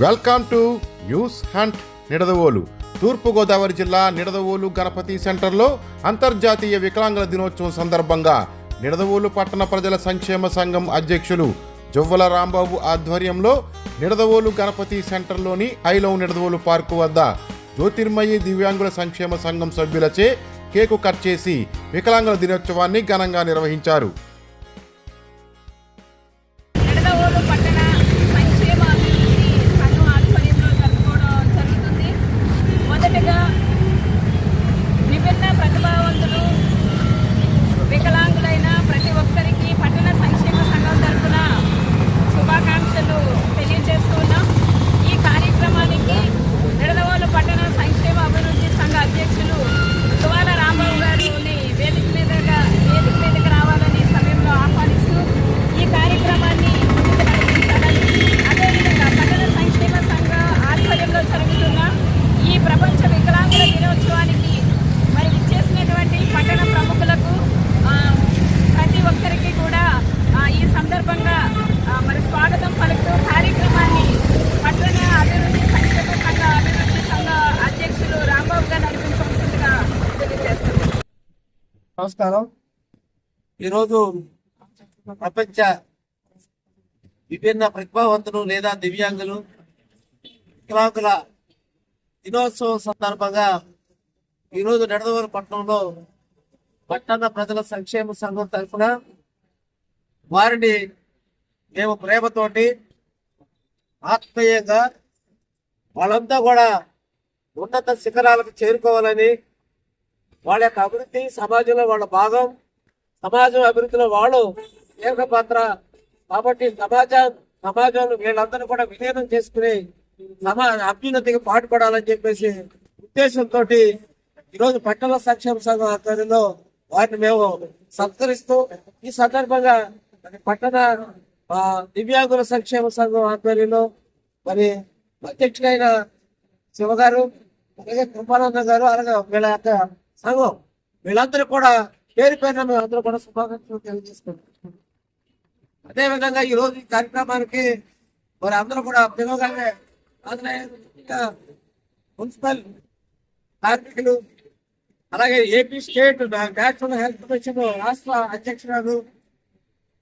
Welcome to news hunt Nidadavolu. తూర్పుగోదావరి జిల్లా నిడదవోలు గణపతి సెంటర్లో అంతర్జాతీయ వికలాంగుల దినోత్సవం సందర్భంగా నిడదవోలు పట్టణ ప్రజల సంక్షేమ సంఘం అధ్యక్షులు జువ్వల రాంబాబు ఆధ్వర్యంలో నిడదవోలు గణపతి సెంటర్లోని ఐలవ్ నిడదవోలు పార్కు వద్ద జ్యోతిర్మయి దివ్యాంగుల సంక్షేమ సంఘం సభ్యులచే కేకు కట్ చేసి వికలాంగుల దినోత్సవాన్ని ఘనంగా నిర్వహించారు నిడదవోలు పట్టణ సంక్షేమ అభివృద్ధి సంఘం ఆధ్వర్యంలో జరుపుకోవడం జరుగుతుంది మొదటగా విభిన్న ప్రతిభావంతులు వికలాంగులైన ప్రతి ఒక్కరికి పట్టణ సంక్షేమ సంఘం తరఫున శుభాకాంక్షలు తెలియజేస్తున్నాం ఈ కార్యక్రమానికి నిడదవోలు పట్టణ సంక్షేమ అభివృద్ధి సంఘ అధ్యక్షులు తువాల రాంబాబు గారిని వేదిక మీదగా వేదిక మీదకి రావాలని ఈ సమయంలో ఆహ్వానిస్తూ ఈ కార్యక్రమాన్ని ముందుకు నడిపించాలని అదేవిధంగా పట్టణ సంక్షేమ సంఘ ఆధ్వర్యంలో జరుగుతున్న ఈ ప్రపంచ వికలాంగుల దినోత్సవానికి మరి ఇచ్చేసినటువంటి పట్టణ ప్రముఖులకు ఆ, ప్రతి ఒక్కరికి కూడా ఆ, ఈ సందర్భంగా ఆ, మరి స్వాగతం పలుకుతూ కార్యక్రమాన్ని పట్టణ అభివృద్ధి సంక్షేమ సంఘ అభివృద్ధి సంఘ అధ్యక్షులు రాంబాబు గారు నడిపించవలసిందిగా తెలియజేస్తున్నారు నమస్కారం. ఈరోజు ప్రపంచ విభిన్న ప్రతిభావంతులు లేదా దివ్యాంగులు వికలాంగుల దినోత్సవం సందర్భంగా ఈరోజు నిడదవోలు పట్టణంలో పట్టణ ప్రజల సంక్షేమ సంఘం తరఫున వారిని మేము ప్రేమతోటి ఆత్మీయంగా వాళ్ళంతా కూడా ఉన్నత శిఖరాలకు చేరుకోవాలని వాళ్ళ యొక్క అభివృద్ధి సమాజంలో వాళ్ళ భాగం సమాజం అభివృద్ధిలో వాళ్ళు కీలక పాత్ర. కాబట్టి సమాజం సమాజంలో వీళ్ళందరూ కూడా విలీనం చేసుకుని సమాజ అభ్యున్నతికి పాటుపడాలని చెప్పేసి ఉద్దేశంతో ఈరోజు పట్టణ సంక్షేమ సంఘం ఆధ్వర్యంలో వారిని మేము సత్కరిస్తూ ఈ సందర్భంగా మరి పట్టణ దివ్యాంగుల సంక్షేమ సంఘం ఆధ్వర్యంలో మరి అధ్యక్షుడైన శివ గారు అలాగే కృపానంద గారు అలాగే వీళ్ళ యొక్క సంఘం వీళ్ళందరూ కూడా పేరు పేరున మేము అందరూ కూడా శుభాకాంక్షలు తెలియజేసుకుంటాం అదేవిధంగా ఈ రోజు ఈ కార్యక్రమానికి మరి అందరూ కూడా పిలవగానే మున్సిపల్ కార్మికులు అలాగే AP state national health mission రాష్ట్ర అధ్యక్షురాలు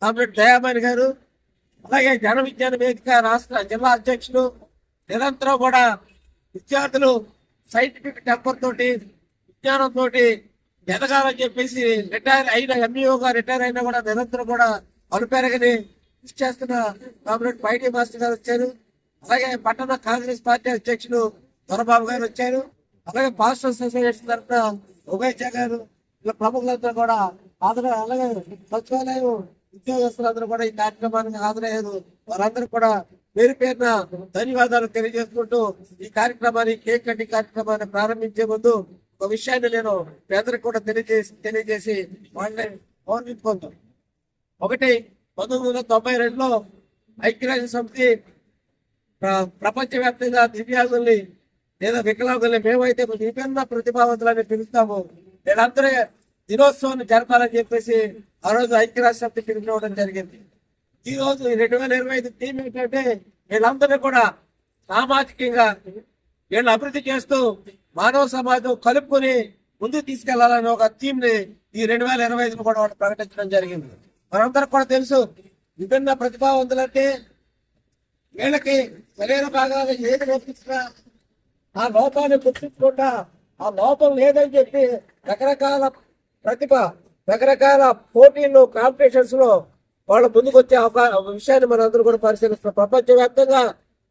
కామ్రేడ్ దయామణి గారు అలాగే జన విజ్ఞాన వేదిక రాష్ట్ర జిల్లా అధ్యక్షులు నిరంతరం కూడా విద్యార్థులు సైంటిఫిక్ టెంపర్ తోటి విజ్ఞానంతో తోటి ఎదగాలని చెప్పేసి రిటైర్ అయిన ఎంఈఓ రిటైర్ అయినా కూడా నిరంతరం కూడా అలుపెరగని కృషి చేస్తున్న కామ్రేడ్ పైడి మాస్టర్ గారు వచ్చారు. అలాగే పట్టణ కాంగ్రెస్ పార్టీ అధ్యక్షులు దొరబాబు గారు వచ్చారు. అలాగే పాస్టర్ అసోసియేషన్ తరఫున ఉమేష్ గారు ఇలా ప్రముఖులంతా కూడా హాజరు అలాగే సచివాలయం ఉద్యోగస్తులందరూ కూడా ఈ కార్యక్రమానికి హాజరయ్యారు. వారందరూ కూడా పేరు పేరున ధన్యవాదాలు తెలియజేసుకుంటూ ఈ కార్యక్రమాన్ని కేక్ కటింగ్ కార్యక్రమాన్ని ప్రారంభించే ముందు ఒక విషయాన్ని నేను పేదరికి కూడా తెలియజేసి తెలియజేసి వాళ్ళని గౌరవించుకుంటాం. ఒకటి పంతొమ్మిది వందల తొంభై రెండులో ఐక్యరాజ్య సమితి ప్ర- ప్రపంచవ్యాప్తంగా దివ్యాంగుల్ని లేదా వికలాంగుల్ని మేమైతే విభిన్న ప్రతిభావంతులని పిలుస్తాము. వీళ్ళందరూ దినోత్సవాన్ని జరపాలని చెప్పేసి ఆ రోజు ఐక్యరాజ్య సమితి పిలుపునివ్వడం జరిగింది. ఈ రోజు ఈ రెండు వేల ఇరవై ఐదు థీమ్ ఏంటంటే వీళ్ళందరూ కూడా సామాజికంగా వీళ్ళని అభివృద్ధి చేస్తూ మానవ సమాజం కలుపుకొని ముందుకు తీసుకెళ్ళాలని ఒక థీమ్ని ఈ రెండు వేల ఇరవై ఐదులో కూడా వాళ్ళు ప్రకటించడం జరిగింది. మనందరికి కూడా తెలుసు విభిన్న ప్రతిభావంతులంటే వీళ్ళకి శరీర భాగాలు ఏది లోపించినా ఆ లోపాన్ని గుర్తించకుండా ఆ లోపం లేదని చెప్పి రకరకాల ప్రతిభ రకరకాల పోటీలు కాంపిటీషన్స్లో వాళ్ళు ముందుకు వచ్చే విషయాన్ని మనందరూ కూడా పరిశీలిస్తున్నాం. ప్రపంచవ్యాప్తంగా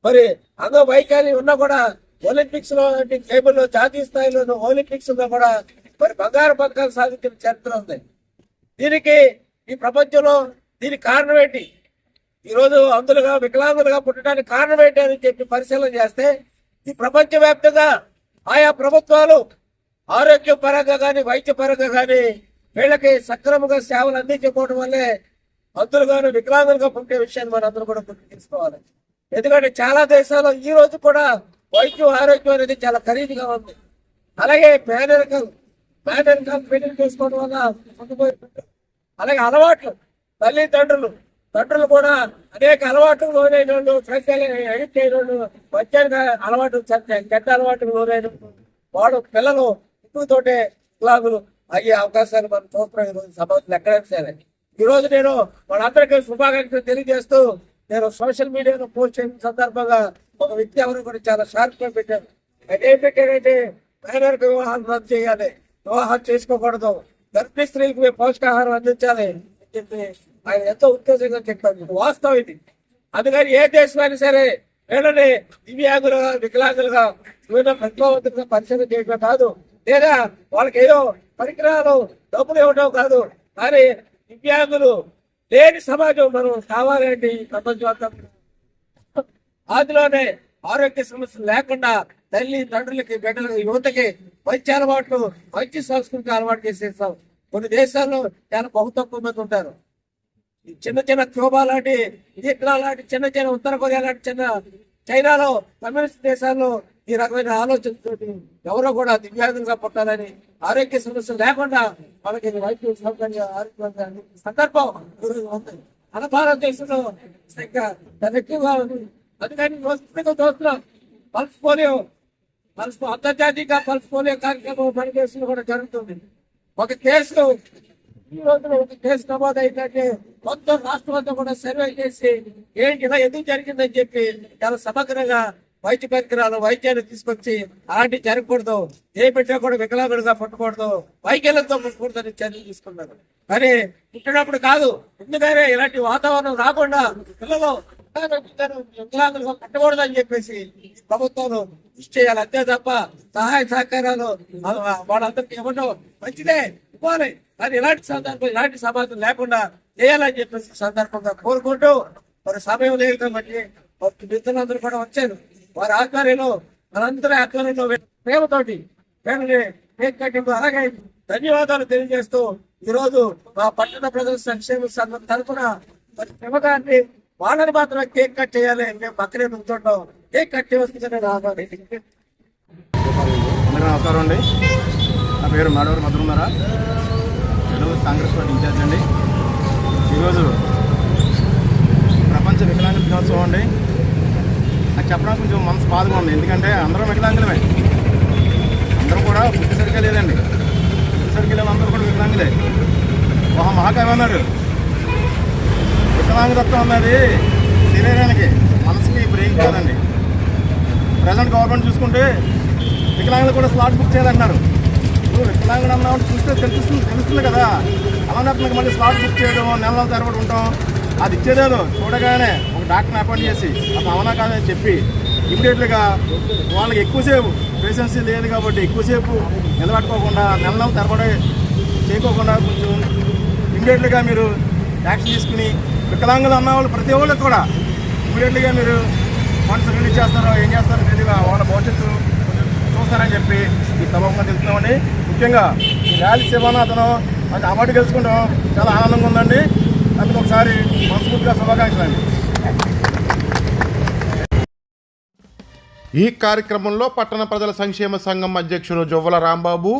మరి అందరూ వైకల్యం ఉన్నా కూడా ఒలింపిక్స్లో టేబుల్ జాతీయ స్థాయిలో ఒలింపిక్స్లో కూడా మరి బంగారు పథకాలు సాధించిన చరిత్ర ఉంది. దీనికి ఈ ప్రపంచంలో దీనికి కారణం ఏంటి? ఈరోజు అందులుగా వికలాంగులుగా పుట్టడానికి కారణం ఏంటి అని చెప్పి పరిశీలన చేస్తే ఈ ప్రపంచవ్యాప్తంగా ఆయా ప్రభుత్వాలు ఆరోగ్య పరంగా కానీ వైద్య పరంగా కానీ వీళ్ళకి సక్రమంగా సేవలు అందించకపోవడం వల్లే అందులుగాను వికలాంగులుగా పుట్టే విషయాన్ని మనం అందరూ కూడా గుర్తు తీసుకోవాలి ఎందుకంటే చాలా దేశాల్లో ఈ రోజు కూడా వైద్యం ఆరోగ్యం అనేది చాలా ఖరీదుగా ఉంది. అలాగే పేదరికం పేదరికం పెళ్ళి చేసుకోవడం వల్ల ముందుపోయి అలాగే అలవాట్లు తల్లిదండ్రులు తండ్రులు కూడా అనేక అలవాట్లు లోనైన వాళ్ళు ఎడిట్ ఎడిక్ట్ వాళ్ళు వచ్చాక అలవాటు చెడ్డ అలవాటు లోనైన వాడు పిల్లలు ఎక్కువతోటే క్లాగులు అయ్యే అవకాశాలు మనం చూస్తున్నాం ఈరోజు సమాజం ఎక్కడైనా సరే. ఈ నేను వాళ్ళందరికీ శుభాకాంక్షలు తెలియజేస్తూ నేను సోషల్ మీడియాలో పోస్ట్ చేసిన సందర్భంగా ఒక వ్యక్తి ఎవరు కూడా చాలా షార్ప్ పెట్టారు. ఆయన ఏం పెట్టారంటే మైనర్కి వివాహాలు రద్దు చేయాలి. వివాహాలు చేసుకోకూడదు. గర్భిణీ స్త్రీలకు మేము పౌష్టికాహారం అందించాలి అని చెప్పి ఆయన ఎంతో ఉత్తేజంగా చెప్పారు. వాస్తవం ఇది. అందుకని ఏ దేశమైనా సరే వెళ్ళని దివ్యాంగులుగా వికలాంగులుగా వివిధ ప్రతిభావంతులుగా పరిశీలన చేయడం కాదు. లేదా వాళ్ళకి ఏదో పరికరాలు డబ్బులు ఇవ్వడం కాదు. కానీ దివ్యాంగులు లేని సమాజం మనం కావాలంటే ప్రపంచం అంతా ఆదిలోనే ఆరోగ్య సమస్యలు లేకుండా తల్లి తండ్రులకి బిడ్డలకి యువతకి మంచి అలవాట్లు మంచి సంస్కృతి అలవాటు చేసేస్తాం కొన్ని దేశాల్లో చాలా బహు తక్కువ మంది ఉంటారు. ఈ చిన్న చిన్న క్యూబా లాంటి వియత్నాం లాంటి చిన్న చిన్న ఉత్తర కొరియా లాంటి చిన్న చైనాలో కమ్యూనిస్ట్ దేశాల్లో ఈ రకమైన ఆలోచనతోటి ఎవరో కూడా దివ్యాంగులుగా పుట్టాలని ఆరోగ్య సమస్యలు లేకుండా వాళ్ళకి వైద్య సౌకర్య ఆరోగ్యంగా సందర్భం ఈరోజు ఉంది. మన భారతదేశంలో ఇంకా ఎక్కువగా అందుకని వస్తున్నగా చూస్తున్నాం. పల్స్ పోలియో పల్స్ అంతర్జాతీయ పల్స్ పోలియో కార్యక్రమం మన దేశంలో కూడా జరుగుతుంది. ఒక కేసు ఈ రోజున ఒక కేసు నమోదు అయిందంటే మొత్తం రాష్ట్రం అంతా కూడా సర్వే చేసి ఏంటి ఇలా ఎందుకు జరిగిందని చెప్పి చాలా సమగ్రంగా వైద్య పరికరాలు వైద్యాన్ని తీసుకొచ్చి అలాంటి జరగకూడదు. ఏ బిడ్డ కూడా వికలాంగుడుగా పుట్టకూడదు. వైకల్యంతో పుట్టకూడదని చర్యలు తీసుకున్నారు. కానీ పుట్టినప్పుడు కాదు. ఎందుకనే ఇలాంటి వాతావరణం రాకుండా పిల్లలు వికలాంగులుగా కట్టకూడదని చెప్పేసి ప్రభుత్వం కృషి చేయాలి. అంతే తప్ప సహాయ సహకారాలు వాళ్ళందరికీ ఇవ్వడం మంచిదే ఇవ్వాలి. కానీ ఇలాంటి సందర్భం ఇలాంటి సమాజం లేకుండా చేయాలని చెప్పేసి సందర్భంగా కోరుకుంటూ మరి సమయం లేదు కాబట్టి మరి మిత్రులందరూ కూడా వచ్చారు. వారి ఆధ్వర్యంలో మనందరి ఆధ్వర్యంలో ప్రేమతోటి వీళ్ళని కేక్ అలాగే ధన్యవాదాలు తెలియజేస్తూ ఈరోజు మా పట్టణ ప్రజల సంక్షేమ సంఘం తరఫున మరి వాళ్ళని మాత్రం కేక్ కట్ చేయాలి మేము పక్కనే నుంచుంటాం. కేక్ కట్ చేస్తుందని రావాలి అందరికీ నమస్కారం అండి. నా పేరు మాడవరి మధురున్నారా తెలుగు కాంగ్రెస్ పార్టీ ఇన్ఛార్జ్ అండి. ఈరోజు ప్రపంచ వికలాంగుల దినోత్సవం అండి. నాకు చెప్పడానికి కొంచెం మనసు బాధగా ఉంది. ఎందుకంటే అందరం వికలాంగులమే. అందరం కూడా పుట్టి సరిగ్గా లేదండి. పుట్టి సరిగ్గా లేవు అందరూ కూడా వికలాంగులే. మహాకవి అన్నాడు వికలాంగతత్వం అన్నది శరీరానికి మనసుకి బ్రెయిన్ కాదండి. ప్రజెంట్ గవర్నమెంట్ చూసుకుంటే వికలాంగులు కూడా స్లాట్ బుక్ చేయాలన్నారు ఇప్పుడు వికలాంగుడు అన్నావు చూస్తే తెలుస్తుంది తెలుస్తుంది కదా. అలానే మళ్ళీ స్లాట్ బుక్ చేయడం నెలల తరబడి ఉంటాం అది ఇచ్చేదేదో చూడగానే ఒక డాక్టర్ని అపాయింట్ చేసి అది అవునా కాదని చెప్పి ఇమీడియట్గా వాళ్ళకి ఎక్కువసేపు పేషెన్సీ లేదు కాబట్టి ఎక్కువసేపు నిలబెట్టుకోకుండా నెల నెలల తరబడి చేయకోకుండా కొంచెం ఇమీడియట్గా మీరు యాక్షన్ తీసుకుని వికలాంగులు అన్న వాళ్ళు ప్రతి ఒక్కరికి కూడా ఇమీడియట్గా మీరు ఫండ్స్ రిలీజ్ చేస్తారో ఏం చేస్తారో తెలియదు. వాళ్ళ భవిష్యత్తు చూస్తారని చెప్పి ఈ సభంగా తెలుస్తున్నామండి ముఖ్యంగా ఈ ర్యాలీ శివన అతను అది అవార్డు గెలుచుకుంటాం చాలా ఆనందంగా ఉందండి. అందుకు ఒకసారి మనస్ఫూర్తిగా శుభాకాంక్షలండి ఈ కార్యక్రమంలో పట్టణ ప్రజల సంక్షేమ సంఘం అధ్యక్షులు జొవ్వల రాంబాబు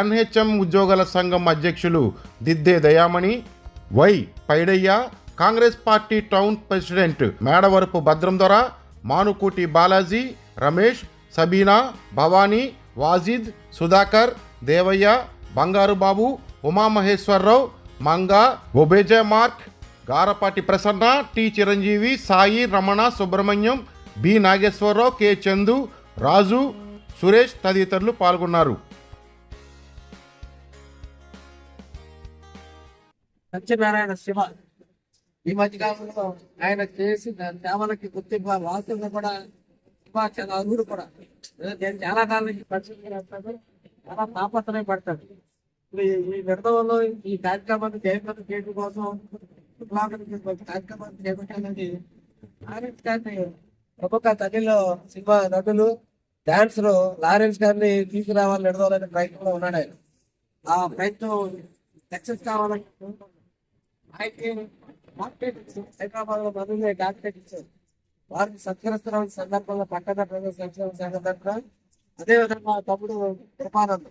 ఎన్హెచ్ఎం ఉద్యోగుల సంఘం అధ్యక్షులు దిద్దే Dayamani Y Paidayya Congress party town president Medavarapu Bhadram Dora మానుకూటి Balaji Ramesh Sabina Bhavani Wajid Sudhakar Devayya Bangaru Babu Umamaheswararao Manga ఒబేజే Mark Garapati Prasanna T Chiranjeevi Sai Ramana Subrahmanyam B Nageswararao K Chandu Raju Suresh తదితరులు పాల్గొన్నారు. సత్యనారాయణ శివ ఈ మధ్య కాలంలో ఆయన చేసి సేవలకి గుర్తింపు వాస్తులు కూడా చాలా కూడా. నేను చాలా కాలం నుంచి చాలా తాపత్రయం పడతాడు. ఇప్పుడు ఈ- ఈ ఈ కార్యక్రమాన్ని జయప్రదం చేయడం కోసం కార్యక్రమాన్ని చేపట్టాలని లారెన్స్ గారిని ప్రముఖ తల్లిలో సినిమా నటులు డాన్సర్ లారెన్స్ గారిని తీసుకురావాలని ఎడదాలని ప్రయత్నంలో ఉన్నాడు ఆయన. ఆ ప్రయత్నం సక్సెస్ కావాలని ఆయనకి హైదరాబాద్లో మధులే డాక్టరేట్ ఇచ్చారు వారికి సత్కరిస్తున్న సందర్భంలో పట్టణ ప్రజల సంక్షేమ శాఖ తరఫున అదేవిధంగా మా తమ్ముడు కృపానంద్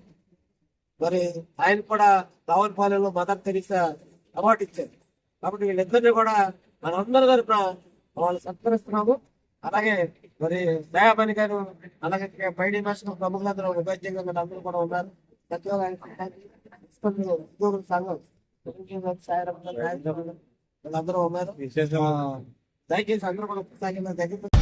మరి ఆయన కూడా రావులపాలెంలో మదర్ తెరీసా అవార్డు ఇచ్చారు. కాబట్టి వీళ్ళిద్దరిని కూడా మనందరి తరపున వాళ్ళు సత్కరిస్తున్నాము అలాగే మరి దయాబని గారు అలాగే పైడి మాస్టర్ ప్రముఖులందరూ ఉపాధ్యంగా గారు అందరూ కూడా ఉన్నారు సచివాలయం ఉద్యోగుల సంఘం. సాయరం వీళ్ళందరూ ఉన్నారు. దయచేసి అందరూ కూడా పుస్తకాలు దగ్గర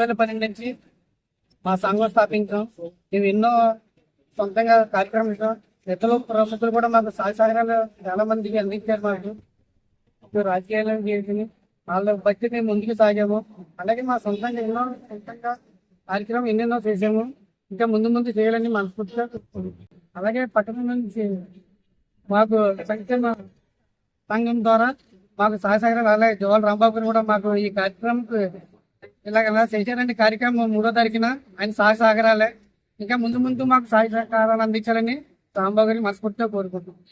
రెండు పన్నెండు నుంచి మా సంఘం స్థాపించాం. మేము ఎన్నో సొంతంగా కార్యక్రమం ఇచ్చాం ఇతరులు ప్రముఖులు కూడా మాకు సహాయ సహకారాలు చాలా మందికి అందించారు మాకు. ఇప్పుడు రాజకీయాలను చేసి వాళ్ళ బట్టి మేము ముందుకు సాగాము. అలాగే మా సొంతంగా ఎన్నో సొంతంగా కార్యక్రమం ఎన్నెన్నో చేసాము ఇంకా ముందు ముందు చేయాలని మనస్ఫూర్తిగా అలాగే పట్టణం నుంచి మాకు సంక్షేమ సంఘం ద్వారా మాకు సహాయ సహకారాలు అలాగే జోల్ రాంబాబు కూడా మాకు ఈ కార్యక్రమంకి ఇలాగ చేశారండి కార్యక్రమం మూడో తారీఖున. ఆయన సహాయ సహకారాలే. ఇంకా ముందు ముందు మాకు సహాయ సహకారాలు అందించాలని రాంబాబు గారిని మనస్ఫూర్తిగా కోరుకుంటున్నాం.